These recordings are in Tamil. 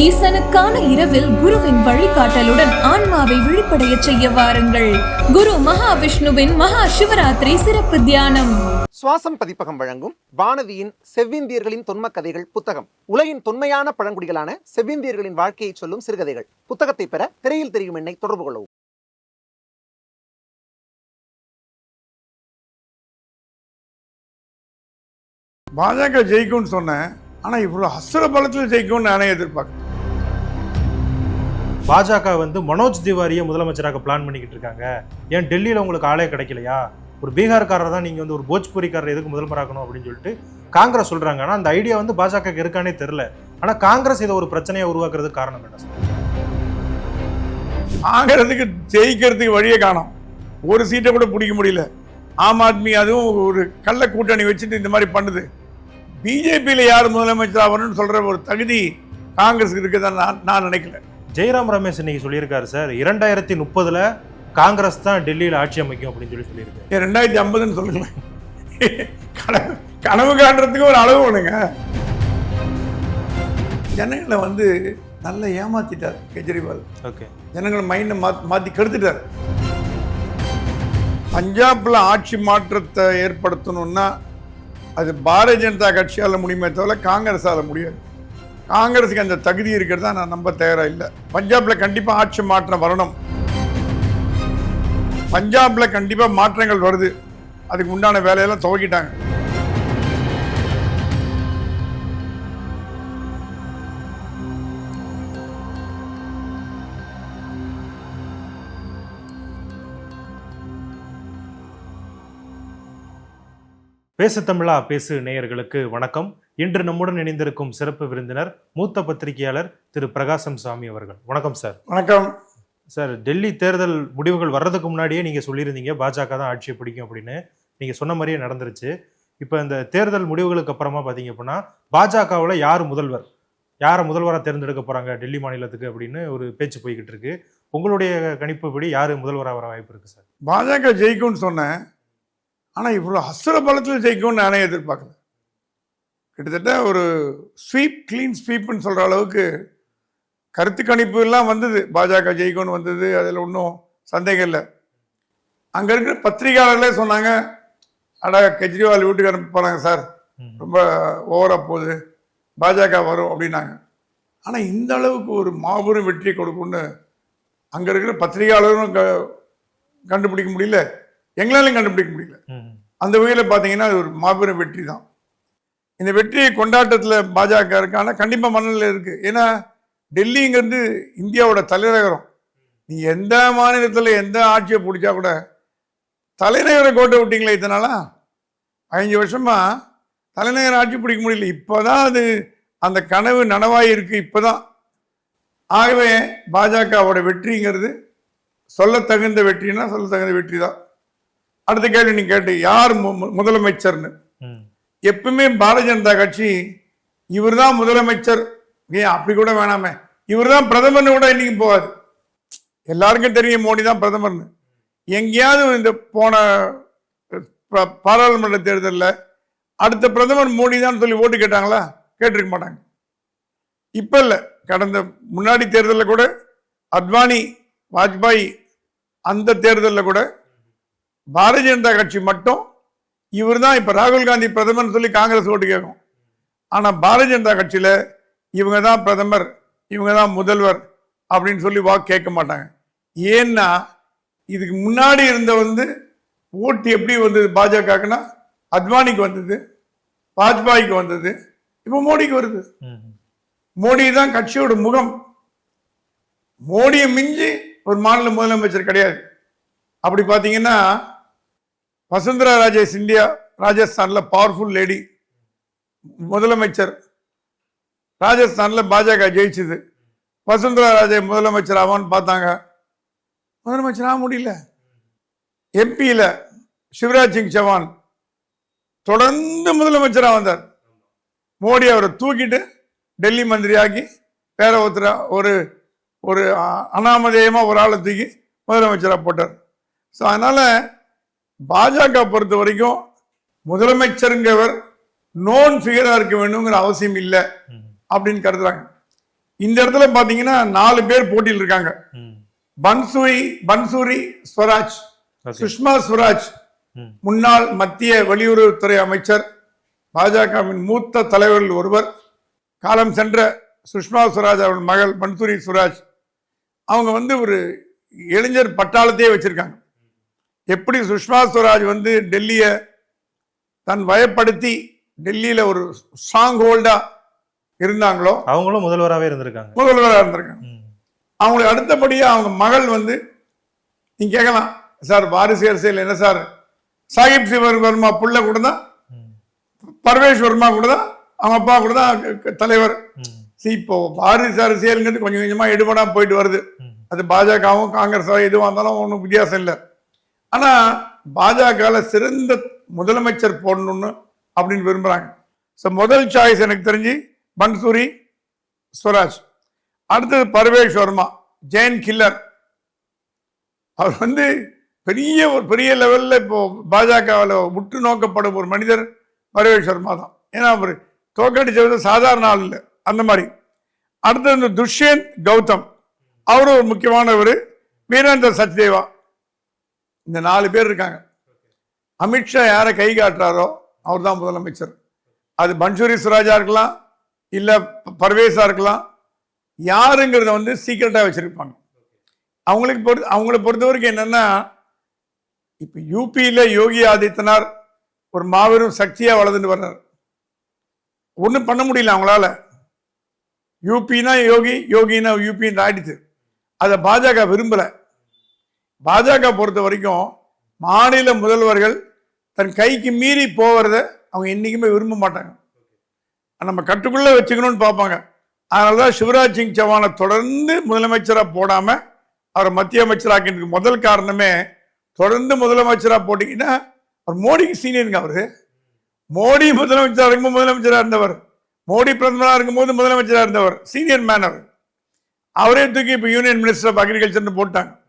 ஈசனுக்கான இரவில் குருவின் வழிகாட்டலுடன் ஆன்மாவை விழிப்படைய செய்ய வாருங்கள். குரு மகாவிஷ்ணுவின் மகா சிவராத்திரி சிறப்பு தியானம். சுவாசம் பதிப்பகம் வழங்கும் வானதியின் செவ்விந்தியர்களின் தொன்மக் கதைகள் புத்தகம். உலகின் தொன்மையான பழங்குடிகளான செவ்விந்தியர்களின் வாழ்க்கையை சொல்லும் சிறுகதைகள். புத்தகத்தை பெற திரையில் தெரியும் எண்ணை தொடர்பு கொள்ளவும். பாஜக ஜெயிக்கும்னு சொன்னேன். ஆனால் இவ்வளோ அசுர பலத்தில் ஜெயிக்கும்னு நானே எதிர்பார்க்கறேன் பாஜக வந்து மனோஜ் திவாரியை முதலமைச்சராக பிளான் பண்ணிக்கிட்டு இருக்காங்க. ஏன் டெல்லியில் உங்களுக்கு ஆளே கிடைக்கலையா? ஒரு பீகார்காரர் தான் நீங்கள் வந்து ஒரு போஜ்பூரிக்காரர் எதுக்கு முதல்வராக்கணும் அப்படின்னு சொல்லிட்டு காங்கிரஸ் சொல்கிறாங்க ஆனால் அந்த ஐடியா வந்து பாஜக இருக்கானே தெரில ஆனால் காங்கிரஸ் இதை ஒரு பிரச்சனையை உருவாக்குறதுக்கு காரணம் என்ன சார்? ஆங்கிறதுக்கு ஜெயிக்கிறதுக்கு வழியே காணோம். ஒரு சீட்டை கூட பிடிக்க முடியல. ஆம் ஆத்மி அதுவும் ஒரு கள்ள கூட்டணி வச்சுட்டு இந்த மாதிரி பண்ணுது. பிஜேபியில் யார் முதலமைச்சர் ஆகணும்னு சொல்கிற ஒரு தகுதி காங்கிரஸுக்கு இருக்குதான் நான் நான் நினைக்கல. ஜெயராம் ரமேஷ் இன்னைக்கு சொல்லியிருக்காரு சார் இரண்டாயிரத்தி முப்பதுல காங்கிரஸ் தான் டெல்லியில் ஆட்சி அமைக்கும் அப்படின்னு சொல்லி சொல்லியிருக்காரு. ரெண்டாயிரத்தி ஐம்பதுன்னு சொல்லுங்களேன். கனவு கனவு காண்றதுக்கு ஒரு அளவு வேணுங்க. ஜனங்களை வந்து நல்லா ஏமாத்திட்டார் கெஜ்ரிவால். ஓகே. ஜனங்களை மைண்டை மாத் மாற்றி கெடுத்துட்டார். பஞ்சாப்ல ஆட்சி மாற்றத்தை ஏற்படுத்தணும்னா அது பாரதிய ஜனதா கட்சியால் முடியுமே தவிர காங்கிரஸால் முடியாது. காங்கிரஸுக்கு அந்த தகுதி இருக்கிறதா நான் நம்ப தயாரா இல்லை. பஞ்சாப்ல கண்டிப்பாக ஆட்சி மாற்றம் வரணும். பஞ்சாப்ல கண்டிப்பாக மாற்றங்கள் வருது. அதுக்கு உண்டான வேலையெல்லாம் துவக்கிட்டாங்க. பேசு தமிழா பேசு நேயர்களுக்கு வணக்கம். இன்று நம்முடன் இணைந்திருக்கும் சிறப்பு விருந்தினர் மூத்த பத்திரிகையாளர் திரு பிரகாசம் சாமி அவர்கள். வணக்கம் சார். வணக்கம். சார் டெல்லி தேர்தல் முடிவுகள் வர்றதுக்கு முன்னாடியே நீங்க சொல்லியிருந்தீங்க பாஜக தான் ஆட்சியை பிடிக்கும் அப்படின்னு. நீங்க சொன்ன மாதிரியே நடந்துருச்சு. இப்போ இந்த தேர்தல் முடிவுகளுக்கு அப்புறமா பார்த்தீங்க அப்படின்னா பாஜகவில் யார் முதல்வர்? யாரை முதல்வராக தேர்ந்தெடுக்க போறாங்க டெல்லி மாநிலத்துக்கு அப்படின்னு ஒரு பேச்சு போய்கிட்டு இருக்கு. உங்களுடைய கணிப்புப்படி யார் முதல்வராக வர வாய்ப்பு இருக்கு சார்? பாஜக ஜெயிக்கும்னு சொன்னேன். ஆனால் இவ்வளோ அசுர பலத்தில் ஜெயிக்கும்னு நானே எதிர்பார்க்கல. கிட்டத்தட்ட ஒரு ஸ்வீப் க்ளீன் ஸ்வீப்னு சொல்கிற அளவுக்கு கருத்து கணிப்பு எல்லாம் வந்தது. பாஜக ஜெயிக்கும்னு வந்தது. அதில் ஒன்றும் சந்தேகம் இல்லை. அங்கே இருக்கிற பத்திரிகையாளர்களே சொன்னாங்க அடா கெஜ்ரிவால் வீட்டுக்கு போனாங்க சார். ம். ரொம்ப ஓவராக போகுது. பாஜக வரும் அப்படின்னாங்க. ஆனால் இந்த அளவுக்கு ஒரு மாபெரும் வெற்றி கொடுக்கும்னு அங்கே இருக்கிற பத்திரிகையாளரும் க கண்டுபிடிக்க முடியல. எங்களாலையும் கண்டுபிடிக்க முடியல. அந்த வகையில் பார்த்தீங்கன்னா அது ஒரு மாபெரும் வெற்றி தான். இந்த வெற்றியை கொண்டாட்டத்தில் பாஜக இருக்கு. ஆனால் கண்டிப்பாக மனநிலை இருக்குது ஏன்னா டெல்லிங்கிறது இந்தியாவோட தலைநகரம். நீ எந்த மாநிலத்தில் எந்த ஆட்சியை பிடிச்சா கூட தலைநகரை கோட்டை விட்டிங்களே இதனாலா பதினஞ்சு வருஷமாக தலைநகர் ஆட்சி பிடிக்க முடியல. இப்போ தான் அது அந்த கனவு நனவாக இருக்குது இப்போ தான் ஆகவே பாஜகவோட வெற்றிங்கிறது சொல்லத்தகுந்த வெற்றினா சொல்லத்தகுந்த வெற்றி தான் அடுத்த கேள்வி நீ கேட்டு யார் மு- மு- முதலமைச்சர்னு? ம். எப்பவுமே பாரதிய ஜனதா கட்சி இவர் தான் முதலமைச்சர். ஏன் அப்படி கூட வேணாமே. இவர் தான் பிரதமர்னு கூட இன்னைக்கு போகாது. எல்லாருக்கும் தெரியும் மோடி தான் பிரதமர்னு. எங்கேயாவது இந்த போன பாராளுமன்ற தேர்தலில் அடுத்த பிரதமர் மோடி தான் சொல்லி ஓட்டு கேட்டாங்களா? கேட்டிருக்க மாட்டாங்க. இப்போ இல்லை. கடந்த முன்னாடி தேர்தலில் கூட அத்வானி வாஜ்பாய் அந்த தேர்தலில் கூட பாரதிய ஜனதா கட்சி மட்டும் இவர் தான் இப்போ ராகுல் காந்தி பிரதமர்னு சொல்லி காங்கிரஸ் ஓட்டு கேட்கும். ஆனால் பாரதிய ஜனதா கட்சியில் இவங்க தான் பிரதமர் இவங்க தான் முதல்வர் அப்படின்னு சொல்லி வாக்கு கேட்க மாட்டாங்க. ஏன்னா இதுக்கு முன்னாடி இருந்த வந்து ஓட்டு எப்படி வந்தது? பாஜகக்குன்னா அத்வானிக்கு வந்தது வாஜ்பாய்க்கு வந்தது இப்போ மோடிக்கு வருது. மோடி தான் கட்சியோட முகம். மோடியை மிஞ்சி ஒரு மாநில முதலமைச்சர் கிடையாது. அப்படி பார்த்தீங்கன்னா வசுந்தரா ராஜேஷ் இந்தியா ராஜஸ்தானில் பவர்ஃபுல் லேடி முதலமைச்சர். ராஜஸ்தானில் பாஜக ஜெயிச்சுது. வசுந்தரா ராஜே முதலமைச்சர் ஆவான்னு பார்த்தாங்க. முதலமைச்சர் ஆக முடியல. எம்பியில் சிவராஜ் சிங் சவான் தொடர்ந்து முதலமைச்சராக வந்தார். மோடி அவரை தூக்கிட்டு டெல்லி மந்திரியாக்கி வேற ஒருத்தர ஒரு ஒரு அனாமதேயமாக அனாமதேயமா ஒரு ஆளை தூக்கி முதலமைச்சராக போட்டார். ஸோ அதனால பாஜக பொறுத்த வரைக்கும் முதலமைச்சருங்கிறவர் நோன் ஃபிகராக இருக்க வேணுங்கிற அவசியம் இல்லை. அப்படின்னு கருதுறாங்க. இந்த இடத்துல பாத்தீங்கன்னா நாலு பேர் போட்டியில் இருக்காங்க. பன்சூரி பன்சூரி ஸ்வராஜ் சுஷ்மா ஸ்வராஜ் முன்னாள் மத்திய வெளியுறவுத்துறை அமைச்சர் பாஜகவின் மூத்த தலைவர்கள் ஒருவர் காலம் சென்ற சுஷ்மா ஸ்வராஜ் அவர்கள் மகள் மன்சூரி ஸ்வராஜ். அவங்க வந்து ஒரு இளைஞர் பட்டாளத்தையே வச்சிருக்காங்க. எப்படி சுஷ்மா ஸ்வராஜ் வந்து டெல்லியை தன் வயப்படுத்தி டெல்லியில ஒரு ஸ்ட்ராங் ஹோல்டா இருந்தாங்களோ? அவங்களும் முதல்வராகவே இருந்திருக்காங்க. முதல்வராக இருந்திருக்காங்க. அவங்களுக்கு அடுத்தபடியா அவங்க மகள் வந்து நீங்க கேட்கலாம் சார் வாரிசு அரசியல் என்ன சார்? சாஹிப் சிவர் வர்மா புள்ள கூட தான் பர்வேஷ் வர்மா கூட தான் அவங்க அப்பா கூட தான் தலைவர். See, இப்போ வாரிசு அரசியலுங்கிறது கொஞ்சம் கொஞ்சமா எடுபடாம போயிட்டு வருது. அது பாஜகவும் காங்கிரஸோ எதுவாக இருந்தாலும் ஒன்றும் வித்தியாசம் இல்லை. ஆனால் பாஜகவில் சிறந்த முதலமைச்சர் போடணும்னு அப்படின்னு விரும்புகிறாங்க ஸோ முதல் சாய்ஸ் எனக்கு தெரிஞ்சு பன்சூரி ஸ்வராஜ். அடுத்தது பர்வேஷ் வர்மா ஜெயன் கில்லர். அவர் வந்து பெரிய ஒரு பெரிய லெவலில் இப்போ பாஜகவில் உற்று நோக்கப்படும் ஒரு மனிதர் பர்வேஷ் வர்மா தான். ஏன்னா அவர் தோக்கடிச்சது சாதாரண ஆள் இல்லை அந்த மாதிரி. அடுத்தது துஷ்யந்த் கௌதம். அவரும் ஒரு முக்கியமானவர் வீரேந்தர் சச்தேவா. இந்த நாலு பேர் இருக்காங்க. அமித்ஷா யாரை கை காட்டுறாரோ அவர் தான் முதலமைச்சர். அது பன்சூரி சுராஜா இருக்கலாம் இல்லை ப- பர்வேஸா இருக்கலாம் யாருங்கிறத வந்து சீக்கிரட்டாக வச்சிருப்பாங்க. அவங்களுக்கு பொறுத்து அவங்கள பொறுத்த வரைக்கும் என்னென்னா இப்போ யூபியில் யோகி ஆதித்யநாத் ஒரு மாபெரும் சக்தியாக வளர்ந்துட்டு வர்றார். ஒன்றும் பண்ண முடியல அவங்களால. யூபினா யோகி யோகினா யூபின்னு ஆயிடுச்சு. அதை பாஜக விரும்பலை. பாஜக பொறுத்த வரைக்கும் மாநில முதல்வர்கள் தன் கைக்கு மீறி போகிறத அவங்க என்றைக்குமே விரும்ப மாட்டாங்க. நம்ம கட்டுக்குள்ளே வச்சுக்கணும்னு பார்ப்பாங்க. அதனாலதான் சிவராஜ் சிங் சவானை தொடர்ந்து முதலமைச்சராக போடாமல் அவரை மத்திய அமைச்சராக்கிறதுக்கு முதல் காரணமே தொடர்ந்து முதலமைச்சராக போட்டிங்கன்னா அவர் மோடிக்கு சீனியருங்க அவர். மோடி முதலமைச்சராக இருக்கும்போது முதலமைச்சராக இருந்தவர். மோடி பிரதமராக இருக்கும்போது முதலமைச்சராக இருந்தவர். சீனியர் மேன் அவர். அவரே தூக்கி இப்போ யூனியன் மினிஸ்டர் ஆஃப் அக்ரிகல்ச்சர்னு போட்டாங்க.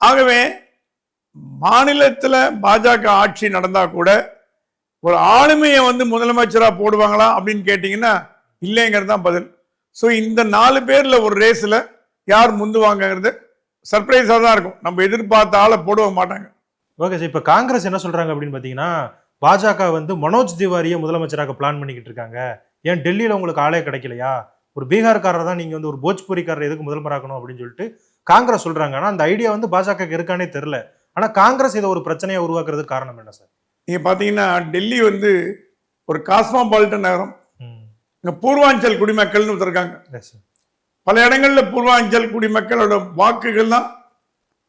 ஆகவே மாநிலத்தில் பாஜக ஆட்சி நடந்தா கூட ஒரு ஆளுமையை வந்து முதலமைச்சராக போடுவாங்களா அப்படின்னு கேட்டிங்கன்னா இல்லைங்கிறது தான் பதில். ஸோ இந்த நாலு பேரில் ஒரு ரேஸில் யார் முந்துவாங்கங்கிறது சர்ப்ரைஸாக தான் இருக்கும். நம்ம எதிர்பார்த்த ஆளை போடுவ மாட்டாங்க. ஓகே சார் இப்போ காங்கிரஸ் என்ன சொல்கிறாங்க அப்படின்னு பார்த்தீங்கன்னா பாஜக வந்து மனோஜ் திவாரியை முதலமைச்சராக பிளான் பண்ணிக்கிட்டு இருக்காங்க. ஏன் டெல்லியில் உங்களுக்கு ஆளே கிடைக்கலையா? ஒரு பீகார்காரர் தான் நீங்கள் வந்து ஒரு போஜ்பூரிக்காரர் எதுக்கு முதல்வராக்கணும் அப்படின்னு சொல்லிட்டு காங்கிரஸ் சொல்றாங்க. ஆனா அந்த ஐடியா வந்து பாஜக இருக்கானே தெரியல. ஆனா காங்கிரஸ் இதை ஒரு பிரச்சனையை உருவாக்குறதுக்கு காரணம் என்ன சார்? நீங்க பார்த்தீங்கன்னா டெல்லி வந்து ஒரு காஸ்மாபாலிட்டன் நகரம். இங்க பூர்வாஞ்சல் குடிமக்கள்னு ஒருத்தர் இருக்காங்க. எஸ் சார் பல இடங்கள்ல பூர்வாஞ்சல் குடிமக்களோட வாக்குகள் தான்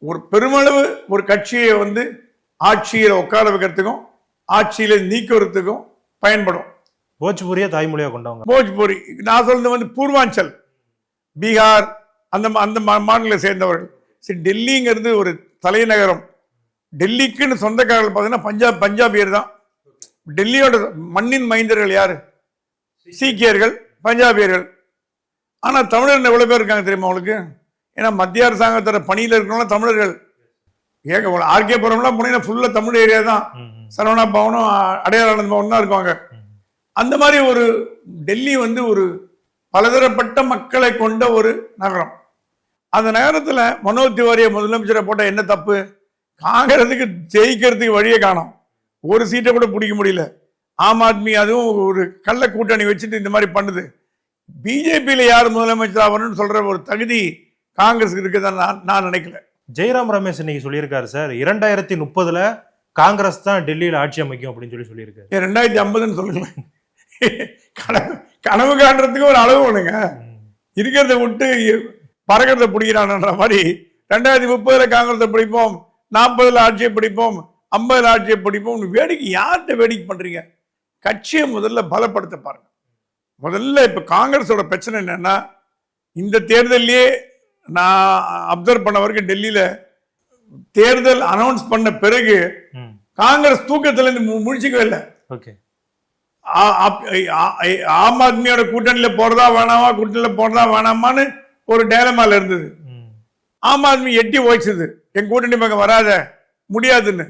ஒரு பெருமளவு ஒரு கட்சியை வந்து ஆட்சியில உட்கார வைக்கிறதுக்கும் ஆட்சியில நீக்கிறதுக்கும் பயன்படும். போஜ்பூரியை தாய்மொழியா கொண்டவங்க. போஜ்பூரி நான் சொல்றது வந்து பூர்வாஞ்சல். பீகார் அந்த மா- அந்த மா- மாநில சேர்ந்தவர்கள். சரி டெல்லிங்கிறது ஒரு தலைநகரம். டெல்லிக்குன்னு சொந்தக்காரர்கள் பார்த்தீங்கன்னா பஞ்சாப் பஞ்சாபியர் தான். டெல்லியோட மண்ணின் மைந்தர்கள் யாரு? சீக்கியர்கள் பஞ்சாபியர்கள். ஆனா தமிழர் எவ்வளவு பேர் இருக்காங்க தெரியுமா உங்களுக்கு? ஏன்னா மத்திய அரசாங்கத்தோட பணியில இருக்கிறவங்க தமிழர்கள். ஏக ஆர்கே புரம்லாம் போனீங்கன்னா ஃபுல்லா தமிழ் ஏரியா தான். சரவணா பவனும் அடையாள பவன் தான் இருக்காங்க. அந்த மாதிரி ஒரு டெல்லி வந்து ஒரு பலதரப்பட்ட மக்களை கொண்ட ஒரு நகரம். அந்த நகரத்துல மனோஜ் திவாரியை முதலமைச்சரை போட்டா என்ன தப்பு? காங்கிரஸுக்கு ஜெயிக்கிறதுக்கு வழியே காணோம். ஒரு சீட்டை கூட பிடிக்க முடியல. ஆம் ஆத்மி அதுவும் ஒரு கள்ள கூட்டணி வச்சுட்டு இந்த மாதிரி பண்ணுது. பிஜேபியில யார் முதலமைச்சர் ஆகணும்னு சொல்ற ஒரு தகுதி காங்கிரஸுக்கு இருக்குதான் நான் நான் நினைக்கல. ஜெயராம் ரமேஷ் இன்னைக்கு சொல்லியிருக்காரு சார். இரண்டாயிரத்தி முப்பதுல காங்கிரஸ் தான் டெல்லியில ஆட்சி அமைக்கும் அப்படின்னு சொல்லி சொல்லியிருக்காரு. ரெண்டாயிரத்தி ஐம்பதுன்னு சொல்லுங்களேன். கனவு காண்றதுக்கு ஒரு அளவு ஒண்ணுங்க. இருக்கிறத விட்டு பறக்கிறத பிடிக்கிறான்ற மாதிரி ரெண்டாயிரத்தி முப்பதுல காங்கிரஸை பிடிப்போம் நாற்பதுல ஆட்சியை பிடிப்போம் ஐம்பதுல ஆட்சியை பிடிப்போம் வேடிக்கை யார்கிட்ட வேடிக்கை பண்றீங்க? கட்சியை முதல்ல பலப்படுத்த பாருங்க. முதல்ல இப்ப காங்கிரஸோட பிரச்சனை என்னன்னா இந்த தேர்தல்லையே நான் அப்சர்வ் பண்ண வரைக்கும் டெல்லியில தேர்தல் அனௌன்ஸ் பண்ண பிறகு காங்கிரஸ் தூக்கத்துல இருந்து மு- முழிச்சுக்கவே இல்லை. ஆம் ஆத்மியோட கூட்டணியில போறதா வேணாமா கூட்டணியில போறதா வேணாமான்னு ஒரு டேலமால இருந்தது. ஆம் ஆத்மி எட்டி ஓய்ச்சது. என் கூட்டணி பக்கம் வராத முடியாதுன்னு.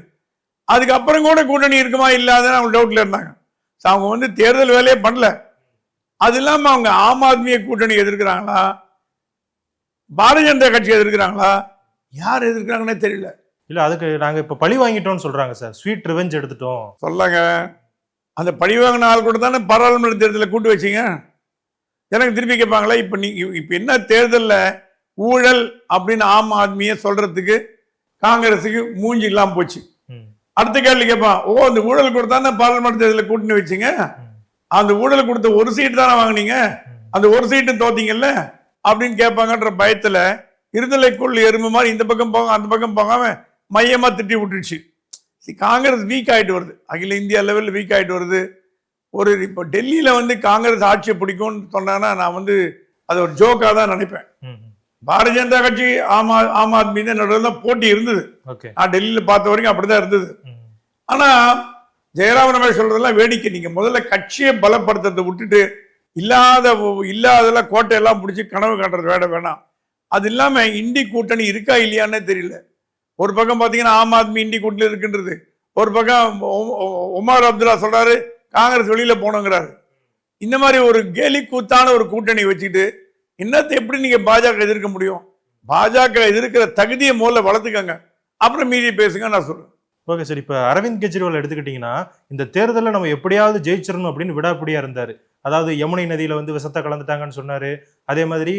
அதுக்கப்புறம் கூட கூட்டணி இருக்குமா இல்லாதன்னு அவங்க டவுட்ல இருந்தாங்க. So அவங்க வந்து தேர்தல் வேலையே பண்ணல. அது இல்லாம அவங்க ஆம் ஆத்மிய கூட்டணி எதிர்க்கிறாங்களா? பாரதிய ஜனதா கட்சி எதிர்க்கிறாங்களா? யார் எதிர்க்கிறாங்கன்னே தெரியல. இல்ல அதுக்கு நாங்க இப்ப பழி வாங்கிட்டோம்னு சொல்றாங்க சார். ஸ்வீட் ரிவெஞ்ச் எடுத்துட்டோம். சொல்லாங்க. அந்த பழிவாங்கின ஆள் கூட தானே பாராளுமன்ற தேர்தலில் கூட்டு வச்சீங்க? எனக்கு திருப்பி கேட்பாங்களா? இப்போ நீ இப்போ என்ன தேர்தலில் ஊழல் அப்படின்னு ஆம் ஆத்மியை சொல்றதுக்கு காங்கிரஸுக்கு மூஞ்சி இல்லாம போச்சு. அடுத்த கேள்வி கேட்பான் ஓ அந்த ஊழல் கூட தானே பாராளுமன்ற தேர்தலில் கூட்டணி வச்சீங்க? அந்த ஊழல் கொடுத்த ஒரு சீட் தானே வாங்குனீங்க? அந்த ஒரு சீட்டு தோத்தீங்கல்ல? அப்படின்னு கேட்பாங்கன்ற பயத்துல இருதலைக்குள் எறும்பு மாதிரி இந்த பக்கம் போங்க அந்த பக்கம் போகாம மையமா திட்டி விட்டுருச்சு. காங்கிரஸ் வீக் ஆயிட்டு வருது. அகில இந்தியா லெவலில் வீக் ஆயிட்டு வருது. ஒரு இப்போ டெல்லியில வந்து காங்கிரஸ் ஆட்சியை பிடிக்கும்னு சொன்னாங்கன்னா நான் வந்து அது ஒரு ஜோக்காக தான் நினைப்பேன். பாரதிய ஜனதா கட்சி ஆம் ஆம் ஆத்மி தான் நடுவில் தான் போட்டி இருந்தது. நான் டெல்லியில பார்த்த வரைக்கும் அப்படிதான் இருந்தது. ம். ஆனா ஜெயராம ரமேஷ் சொல்றதெல்லாம் வேடிக்கை. நீங்க முதல்ல கட்சியை பலப்படுத்துறதை விட்டுட்டு இல்லாத இல்லாதெல்லாம் கோட்டையெல்லாம் பிடிச்சி கனவு காட்டுறது வேட வேணாம். அது இல்லாம இந்தி கூட்டணி இருக்கா இல்லையான்னே தெரியல. ஒரு பக்கம் பார்த்தீங்கன்னா ஆம் ஆத்மி இண்டி கூட்டில் இருக்கின்றது. ஒரு பக்கம் உ- உமர் அப்துல்லா சொல்றாரு காங்கிரஸ் வெளியில போனோங்கிறாரு இந்த மாதிரி ஒரு கேலி கூத்தான ஒரு கூட்டணி வச்சுக்கிட்டு இன்னத்தை எப்படி நீங்க பாஜக எதிர்க்க முடியும்? பாஜக எதிர்க்கிற தகுதியை முதல்ல வளர்த்துக்கங்க. அப்புறம் மீதி பேசுங்க நான் சொல்றேன். ஓகே சார் இப்போ அரவிந்த் கெஜ்ரிவால் எடுத்துக்கிட்டிங்கன்னா இந்த தேர்தலில் நம்ம எப்படியாவது ஜெயிச்சிடணும் அப்படின்னு விடாப்பிடியா இருந்தார். அதாவது யமுனை நதியில் வந்து விஷத்தை கலந்துட்டாங்கன்னு சொன்னார். அதே மாதிரி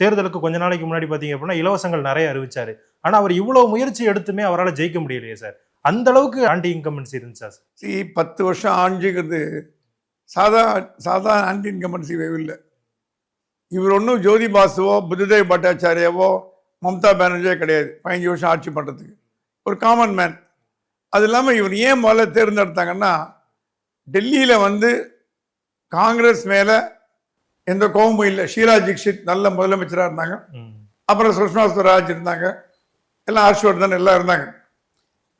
தேர்தலுக்கு கொஞ்ச நாளைக்கு முன்னாடி பார்த்தீங்க அப்படின்னா இலவசங்கள் நிறைய அறிவிச்சார். ஆனால் அவர் இவ்வளோ முயற்சி எடுத்துமே அவரால் ஜெயிக்க முடியலையே சார். அந்த அளவுக்கு ஆன்டி இன்கம்பன்சி இருந்துச்சா சார்? சி பத்து வருஷம் ஆண்டுங்கிறது சாதா சாதா ஆன்டி இன்கம்பன்சி இல்லை. இவர் ஒன்றும் ஜோதி பாசுவோ புத்ததேவ் பட்டாச்சாரியாவோ மம்தா பானர்ஜியோ கிடையாது. பதினஞ்சு வருஷம் ஆட்சி பண்ணுறதுக்கு ஒரு காமன் மேன் அது இல்லாமல் இவர் ஏன் முதல்ல தேர்ந்தெடுத்தாங்கன்னா டெல்லியில் வந்து காங்கிரஸ் மேலே எந்த கோபமும் இல்லை. ஷீலா தீக்ஷித் நல்ல முதலமைச்சராக இருந்தாங்க. அப்புறம் சுஷ்மா ஸ்வராஜ் இருந்தாங்க. எல்லாம் ஹர்ஷ்வர்தன் எல்லாம் இருந்தாங்க.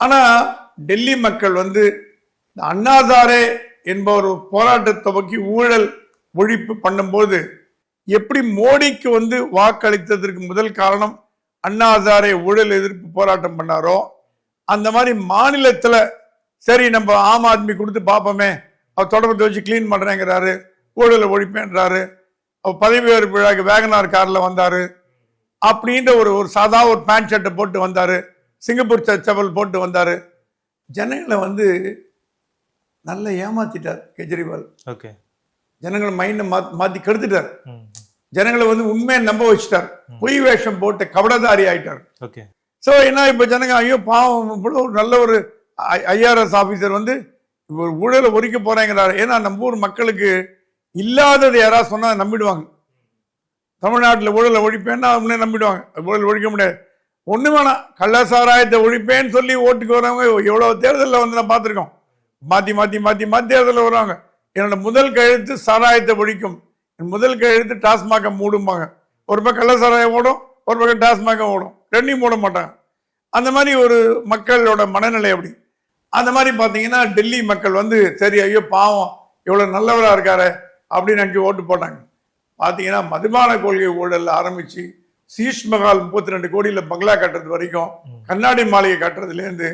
ஆனா டெல்லி மக்கள் வந்து இந்த அண்ணாசாரே என்பவர் ஒரு போராட்டத்தை துவக்கி ஊழல் ஒழிப்பு பண்ணும்போது எப்படி மோடிக்கு வந்து வாக்களித்ததற்கு முதல் காரணம் அண்ணா ஹசாரே ஊழல் எதிர்ப்பு போராட்டம் பண்ணாரோ அந்த மாதிரி மாநிலத்துல சரி நம்ம ஆம் ஆத்மி கொடுத்து பார்ப்போமே அவர் தொடர்பு வச்சு க்ளீன் பண்றேங்கிறாரு. ஊழலை ஒழிப்பேன்றாரு. அவர் பதவி ஏற்பு விழாக்கு வேகனார் கார்ல வந்தாரு. அப்படின்ற ஒரு ஒரு சாதா ஒரு பேண்ட் ஷர்ட்டை போட்டு வந்தாரு. சிங்கப்பூர் சச்சவல் போட்டு வந்தாரு. ஜனங்களை வந்து நல்லா ஏமாத்திட்டார் கெஜ்ரிவால். ஓகே. ஜனங்களை மைண்டை மாத்தி கெடுத்துட்டார். ம். ஜனங்களை வந்து உண்மையை நம்ப வச்சுட்டார். பொய் வேஷம் போட்டு கபடதாரி ஆயிட்டார். ஓகே. ஸோ என்ன இப்போ ஜனங்க ஐயோ பாவம் இவ்வளோ ஒரு நல்ல ஒரு ஐஆர்எஸ் ஆஃபீஸர் வந்து ஒரு ஊழலை ஒழிக்க போறேங்கிறாரு. ஏன்னா நம்ம ஊர் மக்களுக்கு இல்லாதது யாராவது சொன்னா நம்பிடுவாங்க. தமிழ்நாட்டில் ஊழலை ஒழிப்பேன்னா அவங்களே நம்பிடுவாங்க. ஊழல் ஒழிக்க முடியாது. ஒன்று வேணாம். கள்ள சாராயத்தை ஒழிப்பேன்னு சொல்லி ஓட்டுக்கு வரவங்க எவ்வளோ தேர்தலில் வந்து நான் பார்த்துருக்கோம். மாற்றி மாற்றி மாற்றி மாற்றி தேர்தலில் வருவாங்க. என்னோட முதல் கழுத்து சாராயத்தை ஒழிக்கும். என் முதல் கழுத்து டாஸ்மாக மூடும்பாங்க. ஒரு பக்கம் கள்ள சாராயம் ஓடும் ஒரு பக்கம் டாஸ்மாக ஓடும். ரெண்டையும் மூட மாட்டாங்க. அந்த மாதிரி ஒரு மக்களோட மனநிலை அப்படி. அந்த மாதிரி பார்த்தீங்கன்னா டெல்லி மக்கள் வந்து சரி ஐயோ பாவம் இவ்வளோ நல்லவரா இருக்காரு அப்படின்னு நினச்சி ஓட்டு போட்டாங்க. பார்த்தீங்கன்னா மதுபான கொள்கை ஊழல் ஆரம்பிச்சு சீஷ் மகால் முப்பத்தி ரெண்டு கோடியில் பங்களா கட்டுறது வரைக்கும் கண்ணாடி மாளிகை கட்டுறதுலேருந்து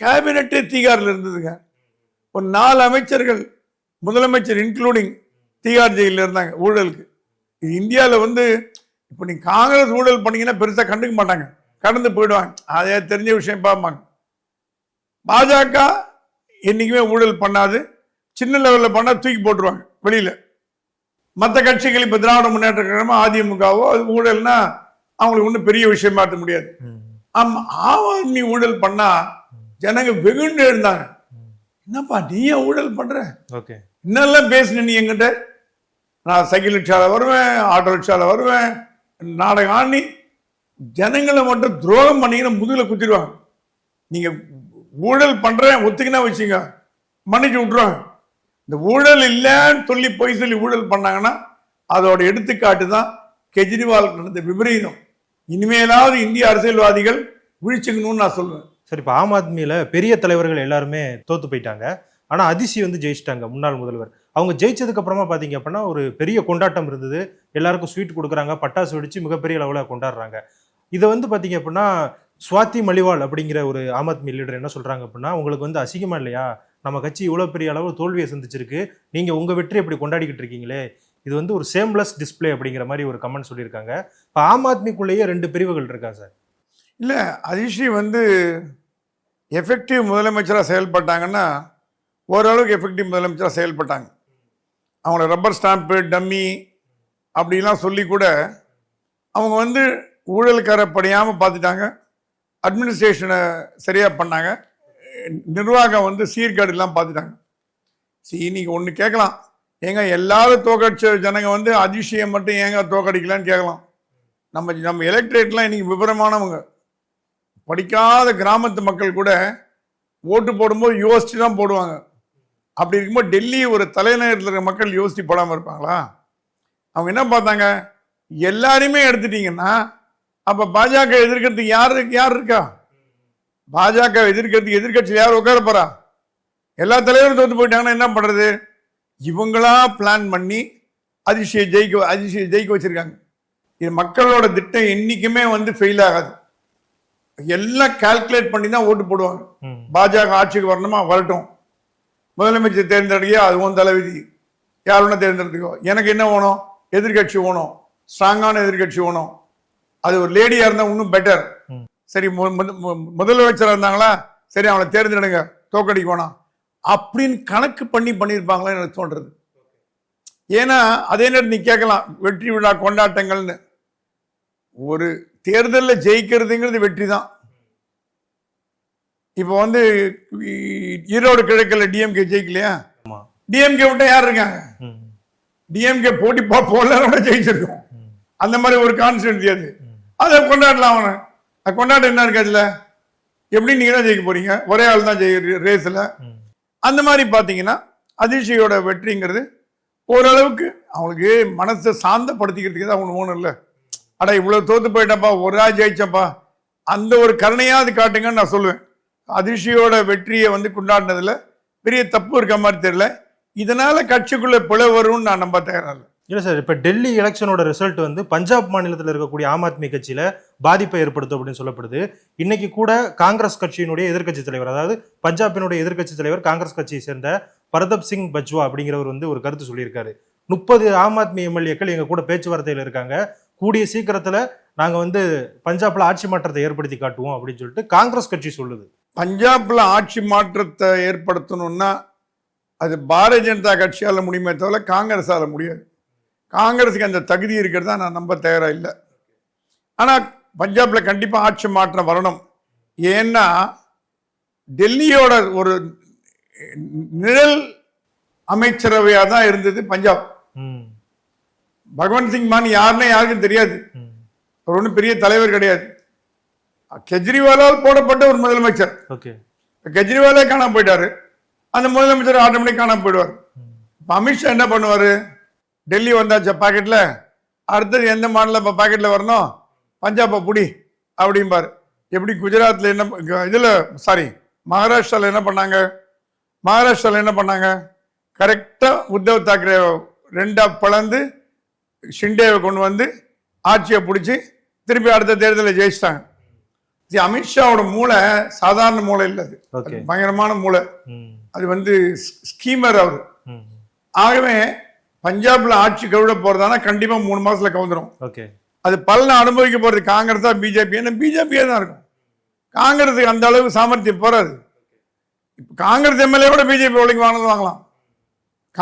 கேபினட்டே தீகாரில் இருந்ததுங்க. ஒரு நாலு அமைச்சர்கள் முதலமைச்சர் இன்க்ளூடிங் தீகார் ஜெயிலில் இருந்தாங்க ஊழலுக்கு. இந்தியாவில் வந்து இப்போ நீ காங்கிரஸ் ஊழல் பண்ணீங்கன்னா பெருசாக கண்டுக்க மாட்டாங்க. கடந்து போயிடுவாங்க. அதே தெரிஞ்ச விஷயம் பார்ப்பாங்க பாஜக என்னைக்குமே ஊழல் பண்ணாது. சின்ன லெவலில் பண்ணால் தூக்கி போட்டுருவாங்க வெளியில். மற்ற கட்சிகள் இப்போ திராவிட முன்னேற்ற கழகமோ அதிமுகவோ அது ஊழல்னா அவங்களுக்கு ஒன்றும் பெரிய விஷயம் மாற்ற முடியாது. ஆமா ஆம் ஆத்மி ஊழல் பண்ணா ஜனங்க வெகுண்டு இருந்தாங்க என்னப்பா நீ ஏன் ஊழல் பண்ற? ஓகே. என்னெல்லாம் பேசின நீ என்கிட்ட? நான் சைக்கிள் ரிக்ஷால வருவேன் ஆட்டோ ரிக்ஷால வருவேன் நாடகம் ஆடி ஜனங்களை மட்டும் துரோகம் பண்ணீங்கன்னா முதுகுல குத்திடுவாங்க. நீங்க ஊழல் பண்றேன் ஒத்துக்கினா வச்சுங்க. மன்னிச்சு விட்டுருவாங்க. இந்த ஊழல் இல்லைன்னு சொல்லி பொய் சொல்லி ஊழல் பண்ணாங்கன்னா அதோட எடுத்துக்காட்டு தான் கெஜ்ரிவால் நடந்த விபரீதம். இனிமேலாவது இந்திய அரசியல்வாதிகள் விழிச்சுக்கணும்னு நான் சொல்லுவேன் சரி இப்போ ஆம் ஆத்மியில பெரிய தலைவர்கள் எல்லாருமே தோத்து போயிட்டாங்க. ஆனா அதிசி வந்து ஜெயிச்சிட்டாங்க முன்னாள் முதல்வர். அவங்க ஜெயிச்சதுக்கு அப்புறமா பாத்தீங்க அப்படின்னா ஒரு பெரிய கொண்டாட்டம் இருந்தது. எல்லாருக்கும் ஸ்வீட் கொடுக்குறாங்க பட்டாசு வெடிச்சு மிகப்பெரிய அளவில் கொண்டாடுறாங்க. இதை வந்து பார்த்தீங்க அப்படின்னா சுவாதி மலிவால் அப்படிங்கிற ஒரு ஆம் ஆத்மி லீடர் என்ன சொல்கிறாங்க அப்படின்னா உங்களுக்கு வந்து அசிங்கமாக இல்லையா? நம்ம கட்சி இவ்வளோ பெரிய அளவு தோல்வியை சந்திச்சிருக்கு. நீங்கள் உங்கள் வெற்றி இப்படி கொண்டாடிக்கிட்டு இருக்கீங்களே? இது வந்து ஒரு சேம்லெஸ் டிஸ்ப்ளே அப்படிங்கிற மாதிரி ஒரு கமெண்ட் சொல்லியிருக்காங்க. இப்போ ஆம் ஆத்மிக்குள்ளேயே ரெண்டு பிரிவுகள் இருக்கா சார்? இல்லை அதிஷி வந்து எஃபெக்டிவ் முதலமைச்சராக செயல்பட்டாங்கன்னா ஓரளவுக்கு எஃபெக்டிவ் முதலமைச்சராக செயல்பட்டாங்க. அவங்கள ரப்பர் ஸ்டாம்ப்பு டம்மி அப்படிலாம் சொல்லி கூட அவங்க வந்து ஊழல்கார படியாமல் பார்த்துட்டாங்க. அட்மினிஸ்ட்ரேஷனை சரியாக பண்ணாங்க. நிர்வாகம் வந்து சீர்கேடுலாம் பார்த்துட்டாங்க சரி இன்னைக்கு ஒன்று கேட்கலாம். ஏங்க எல்லாரும் தோக்கடிச்ச ஜனங்க வந்து அதிசயம் மட்டும் ஏங்க தோக்கடிக்கலான்னு கேட்கலாம். நம்ம நம்ம எலக்ட்ரேட்லாம் இன்னைக்கு விவரமானவங்க படிக்காத கிராமத்து மக்கள் கூட ஓட்டு போடும்போது யோசித்து தான் போடுவாங்க. அப்படி இருக்கும்போது டெல்லி ஒரு தலைநகரத்தில் இருக்கிற மக்கள் யோசித்து போடாமல் இருப்பாங்களா? அவங்க என்ன பார்த்தாங்க? எல்லாரையுமே எடுத்துட்டீங்கன்னா அப்போ பாஜக எதிர்க்கிறதுக்கு யார் யார் இருக்கா? பாஜக எதிர்க்கிறதுக்கு எதிர்க்கட்சியில் யார் உட்கார போறா? எல்லா தலைவரும் தோத்து போயிட்டாங்கன்னா என்ன பண்றது? இவங்களா பிளான் பண்ணி அதிசய ஜெயிக்க அதிசய ஜெயிக்க வச்சிருக்காங்க. இது மக்களோட திட்டம் என்னைக்குமே வந்து ஃபெயில் ஆகாது. எல்லாம் கால்குலேட் பண்ணி தான் ஓட்டு போடுவாங்க. பாஜக ஆட்சிக்கு வரணுமா? வரட்டும். முதலமைச்சர் தேர்ந்தெடுக்க அது உன் தலைவிதி யார் வேணா தேர்ந்தெடுத்துக்கோ. எனக்கு என்ன வேணும்? எதிர்க்கட்சி வேணும். ஸ்ட்ராங்கான எதிர்க்கட்சி வேணும். அது ஒரு லேடியா இருந்தா இன்னும் பெட்டர். சரி மு- மு- மு- முதலமைச்சரா இருந்தாங்களா? சரி அவளை தேர்ந்தெடுங்க. தோக்கடிக்க வேணாம். அப்படின்னு கணக்கு பண்ணி பண்ணியிருப்பாங்களேன்னு எனக்கு தோன்றது ஏன்னா அதே நேரம் நீ கேட்கலாம் வெற்றி விழா கொண்டாட்டங்கள்னு. ஒரு தேர்தலில் ஜெயிக்கிறதுங்கிறது வெற்றி தான் இப்போ வந்து ஈரோடு கிழக்கில் டிஎம்கே ஜெயிக்கலையா? டிஎம்கே விட்ட யார் இருக்காங்க. டிஎம்கே போட்டி போ போடலாம் கூட ஜெயிச்சிருக்கோம். அந்த மாதிரி ஒரு கான்ஸ்டன்சி அது. அதை கொண்டாடலாம் அவனை. அது கொண்டாட என்ன இருக்கு அதுல? எப்படி நீங்க தான் ஜெயிக்க போறீங்க? ஒரே ஆள் தான் ஜெயி ரேஸ்ல. அந்த மாதிரி பார்த்தீங்கன்னா அதிர்ச்சியோட வெற்றிங்கிறது ஓரளவுக்கு அவங்களுக்கு மனசை சாந்தப்படுத்திக்கிறதுக்கு தான் ஒன்று ஒன்றும் இல்லை. அட இவ்வளோ தோத்து போயிட்டப்பா ஒரு ஆள் ஜெயிச்சப்பா அந்த ஒரு கருணையாவது காட்டுங்கன்னு நான் சொல்லுவேன். அதிர்ச்சியோட வெற்றியை வந்து கொண்டாடினதுல பெரிய தப்பு இருக்க மாதிரி தெரியல. இதனால கட்சிக்குள்ள பிளவு வரும்னு நான் நம்ப தயாரா இல்லை சார் இப்போ டெல்லி எலெக்ஷனோட ரிசல்ட் வந்து பஞ்சாப் மாநிலத்தில் இருக்கக்கூடிய ஆம் ஆத்மி கட்சியில் பாதிப்பை ஏற்படுத்தும் அப்படின்னு சொல்லப்படுது. இன்னைக்கு கூட காங்கிரஸ் கட்சியினுடைய எதிர்க்கட்சி தலைவர் அதாவது பஞ்சாபினுடைய எதிர்க்கட்சி தலைவர் காங்கிரஸ் கட்சியை சேர்ந்த பரதப் சிங் பஜ்வா அப்படிங்கிறவர் வந்து ஒரு கருத்து சொல்லியிருக்காரு. முப்பது ஆம் ஆத்மி எம்எல்ஏக்கள் எங்கள் கூட பேச்சுவார்த்தையில் இருக்காங்க. கூடிய சீக்கிரத்தில் நாங்கள் வந்து பஞ்சாப்ல ஆட்சி மாற்றத்தை ஏற்படுத்தி காட்டுவோம் அப்படின்னு சொல்லிட்டு காங்கிரஸ் கட்சி சொல்லுது. பஞ்சாப்ல ஆட்சி மாற்றத்தை ஏற்படுத்தணும்னா அது பாரதிய ஜனதா கட்சியால் முடியுமே தவிர காங்கிரஸால் முடியாது. காங்கிரஸுக்கு அந்த தகுதி இருக்கிறதா நான் நம்ப தயாரா இல்லை. ஆனா பஞ்சாப்ல கண்டிப்பா ஆட்சி மாற்றம் வரணும். ஏன்னா டெல்லியோட ஒரு நிழல் அமைச்சரவையா தான் இருந்தது பஞ்சாப். பகவந்த் சிங் மான் யாருன்னே யாருக்கும் தெரியாது. அவர் ஒன்றும் பெரிய தலைவர் கிடையாது. கெஜ்ரிவாலால் போடப்பட்ட ஒரு முதலமைச்சர். கெஜ்ரிவாலே காணாம போயிட்டாரு. அந்த முதலமைச்சர் ஆட்டோமேட்டிக் காணாம போயிடுவார். இப்போ அமித்ஷா என்ன பண்ணுவாரு? டெல்லி வந்தாச்சா பாக்கெட்ல அடுத்தது எந்த மாநிலம் இப்போ பாக்கெட்ல வரணும்? பஞ்சாபை புடி அப்படிம்பாரு. எப்படி குஜராத்ல என்ன இதுல சாரி மகாராஷ்டிரால என்ன பண்ணாங்க? மகாராஷ்டிரால என்ன பண்ணாங்க? கரெக்டா உத்தவ் தாக்கரே ரெண்டா பிளந்து ஷிண்டேவை கொண்டு வந்து ஆட்சியை பிடிச்சி திருப்பி அடுத்த தேர்தலில் ஜெயிச்சிட்டாங்க. அமித்ஷாவோட மூளை சாதாரண மூளை இல்லை அது. பயங்கரமான மூளை. அது வந்து ஸ்கீமர் அவர். ஆகவே பஞ்சாப்ல ஆட்சி கவிட போறதானா கண்டிப்பா மூணு மாசத்துல கவுந்துரும் ஓகே. அது பலனை அனுபவிக்க போறது காங்கிரஸ் தான் பிஜேபி. ஏன்னா பிஜேபியே தான் இருக்கும். காங்கிரஸுக்கு அந்த அளவுக்கு சாமர்த்தியம் போறாது. இப்போ காங்கிரஸ் எம்எல்ஏ கூட பிஜேபி ஒழுங்கு வாங்கினது வாங்கலாம்.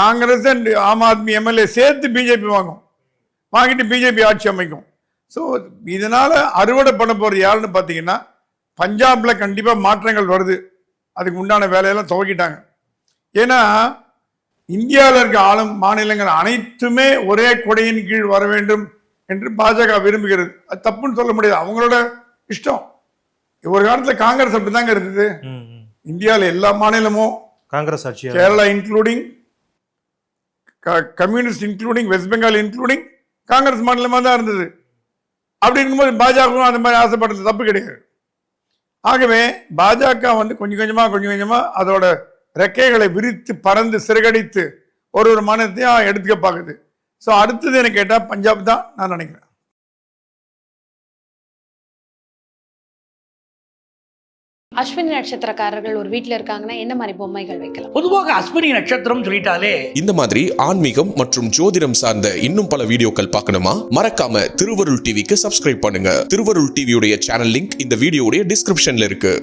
காங்கிரஸ் ஆம் ஆத்மி எம்எல்ஏ சேர்த்து பிஜேபி வாங்கும். வாங்கிட்டு பிஜேபி ஆட்சி அமைக்கும். ஸோ இதனால அறுவடை பண்ண போறது யாருன்னு பார்த்தீங்கன்னா பஞ்சாப்ல கண்டிப்பா மாற்றங்கள் வருது. அதுக்கு உண்டான வேலையெல்லாம் துவக்கிட்டாங்க. ஏன்னா இந்தியாவில் இருக்க ஆளும் மாநிலங்கள் அனைத்துமே ஒரே கொடையின் கீழ் வர வேண்டும் என்று பாஜக விரும்புகிறது. அது தப்புன்னு சொல்ல முடியாது. அவங்களோட இஷ்டம். ஒரு காலத்துல காங்கிரஸ் அப்படிதாங்க இருந்தது. இந்தியாவில் எல்லா மாநிலமும் காங்கிரஸ் ஆட்சியா Kerala including communist including West Bengal including Congress மாநிலமாக தான் இருந்தது. அப்படி இருக்கும்போது பாஜகவும் அந்த மாதிரி ஆசைப்படுறது தப்பு கிடையாது. ஆகவே பாஜக வந்து கொஞ்சம் கொஞ்சமா கொஞ்சம் கொஞ்சமா அதோட ரெக்கைகளை விரித்து பறந்து சிறகடித்து ஒரு ஒரு மாநிலத்தையும் எடுத்துக்க பார்க்குது. ஸோ அடுத்தது எனக்கு கேட்டால் பஞ்சாப் தான் நான் நினைக்கிறேன். அஸ்வினி நட்சத்திரக்காரர்கள் ஒரு வீட்ல இருக்காங்கன்னா என்ன மாதிரி பொம்மைகள் வைக்கலாம்? பொதுவாக அஸ்வினி நட்சத்திரம் சொல்லிட்டாலே. இந்த மாதிரி ஆன்மீகம் மற்றும் ஜோதிடம் சார்ந்த இன்னும் பல வீடியோக்கள் பார்க்கணுமா? மறக்காம திருவருள் டிவிக்கு சப்ஸ்கிரைப் பண்ணுங்க. திருவருள் டிவியுடைய சேனல் லிங்க் இந்த வீடியோடைய டிஸ்கிரிப்ஷன்ல இருக்கு.